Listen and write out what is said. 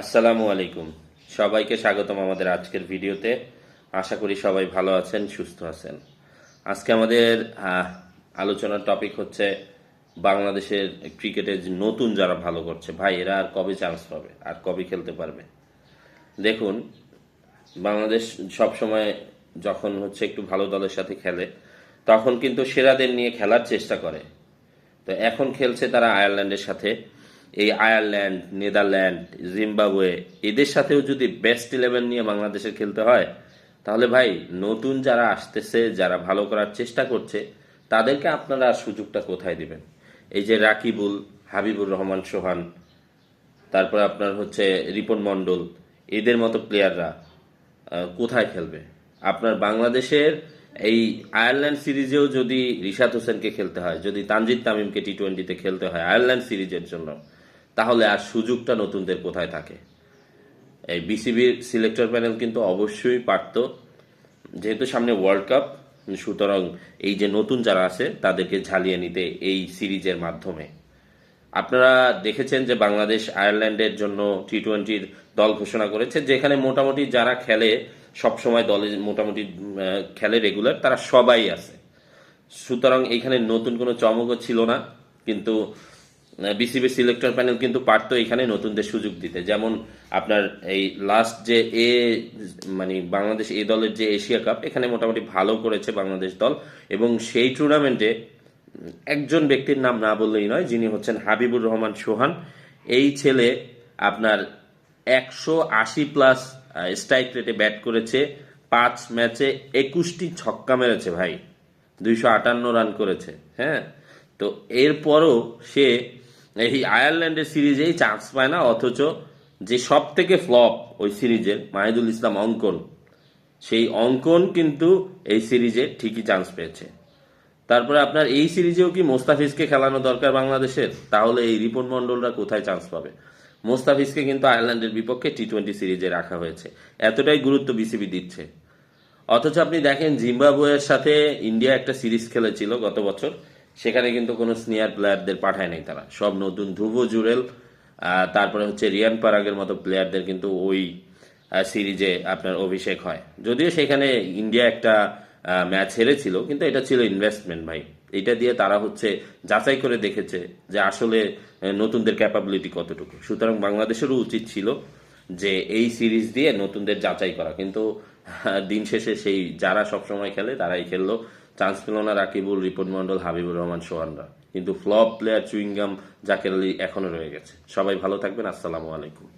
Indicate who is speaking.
Speaker 1: আসসালামু আলাইকুম। সবাইকে স্বাগতম আমাদের আজকের ভিডিওতে। আশা করি সবাই ভালো আছেন, সুস্থ আছেন। আজকে আমাদের আলোচনার টপিক হচ্ছে বাংলাদেশের ক্রিকেটে নতুন যারা ভালো করছে, ভাই, এরা আর কবে চান্স পাবে? আর কবে খেলতে পারবে? দেখুন, বাংলাদেশ সবসময় যখন হচ্ছে একটু ভালো দলের সাথে খেলে, তখন কিন্তু সেরাদের নিয়ে খেলার চেষ্টা করে। তো এখন খেলছে তারা আয়ারল্যান্ডের সাথে। এই আয়ারল্যান্ড, নেদারল্যান্ড, জিম্বাবুয়ে এদের সাথেও যদি বেস্ট ইলেভেন নিয়ে বাংলাদেশে খেলতে হয়, তাহলে ভাই নতুন যারা আসতেছে, যারা ভালো করার চেষ্টা করছে, তাদেরকে আপনারা সুযোগটা কোথায় দিবেন? এই যে রাকিবুল, হাবিবুর রহমান সোহান, তারপর আপনার হচ্ছে রিপন মণ্ডল, এদের মতো প্লেয়াররা কোথায় খেলবে? আপনার বাংলাদেশের এই আয়ারল্যান্ড সিরিজেও যদি রিশাদ হোসেনকে খেলতে হয়, যদি তানজিদ তামিমকে টি টোয়েন্টিতে খেলতে হয়, আয়ারল্যান্ড সিরিজের জন্য তাহলে আর সুযোগটা নতুনদের কোথায় থাকে? এই বিসিবির সিলেক্টর প্যানেল কিন্তু অবশ্যই পারত। যেহেতু সামনে ওয়ার্ল্ড কাপ সুতরাং এই যে নতুন যারা আছে, তাদেরকে ঝালিয়ে নিতে এই সিরিজের মাধ্যমে। আপনারা দেখেছেন যে বাংলাদেশ আয়ারল্যান্ডের জন্য টি টোয়েন্টির দল ঘোষণা করেছে, যেখানে মোটামুটি যারা খেলে, সবসময় দলে মোটামুটি খেলে রেগুলার তারা সবাই আছে। সুতরাং এইখানে নতুন কোনো চমকও ছিল না, কিন্তু বিসিবি সিলেক্টর প্যানেল কিন্তু পারতো এখানে নতুনদের সুযোগ দিতে। যেমন আপনার এই লাস্ট যে এ মানে বাংলাদেশ এ দলের যে এশিয়া কাপ, এখানে মোটামুটি ভালো করেছে বাংলাদেশ দল। এবং সেই টুর্নামেন্টে একজন ব্যক্তির নাম না বললেই নয়, যিনি হচ্ছেন হাবিবুর রহমান সোহান। এই ছেলে আপনার একশো আশি প্লাস স্ট্রাইক রেটে ব্যাট করেছে। পাঁচ ম্যাচে একুশটি ছক্কা মেরেছে ভাই। দুইশো আটান্ন রান করেছে হ্যাঁ? তো এরপরও সে এই আয়ারল্যান্ডের সিরিজেই চান্স পায় না, অথচ যে সব থেকে ফ্লপ ওই সিরিজের মাহিদুল ইসলাম অঙ্কন, সেই অঙ্কন কিন্তু এই সিরিজে ঠিকই চান্স পেয়েছে। তারপরে আপনার এই সিরিজেও কি মোস্তাফিজকে খেলানো দরকার বাংলাদেশের? তাহলে এই রিপন মন্ডলরা কোথায় চান্স পাবে? মোস্তাফিজকে কিন্তু আয়ারল্যান্ডের বিপক্ষে টি টোয়েন্টি সিরিজে রাখা হয়েছে। এতটাই গুরুত্ব বিসিবি দিচ্ছে। অথচ আপনি দেখেন, জিম্বাবুয়ের সাথে ইন্ডিয়া একটা সিরিজ খেলেছিল গত বছর। সেখানে কিন্তু কোনো সিনিয়র প্লেয়ারদের পাঠায় নাই তারা। সব নতুন ধ্রুব জুরেল তারপরে হচ্ছে রিয়ান পারাগের মতো প্লেয়ারদের কিন্তু ওই সিরিজে আপনার অভিষেক হয়। যদিও সেখানে ইন্ডিয়া একটা ম্যাচ হেরেছিল, কিন্তু এটা ছিল ইনভেস্টমেন্ট ভাই। এটা দিয়ে তারা হচ্ছে যাচাই করে দেখেছে যে আসলে নতুনদের ক্যাপাবিলিটি কতটুকু। সুতরাং বাংলাদেশেরও উচিত ছিল যে এই সিরিজ দিয়ে নতুনদের যাচাই করা। কিন্তু দিন শেষে সেই যারা সবসময় খেলে তারাই খেললো। চান্স পেল না রাকিবুল, রিপন মন্ডল হাবিবুর রহমান, সোহানরা। কিন্তু flop player chewing gum, Jaker Ali এখনও রয়ে গেছে। সবাই ভালো থাকবেন। আসসালামু আলাইকুম।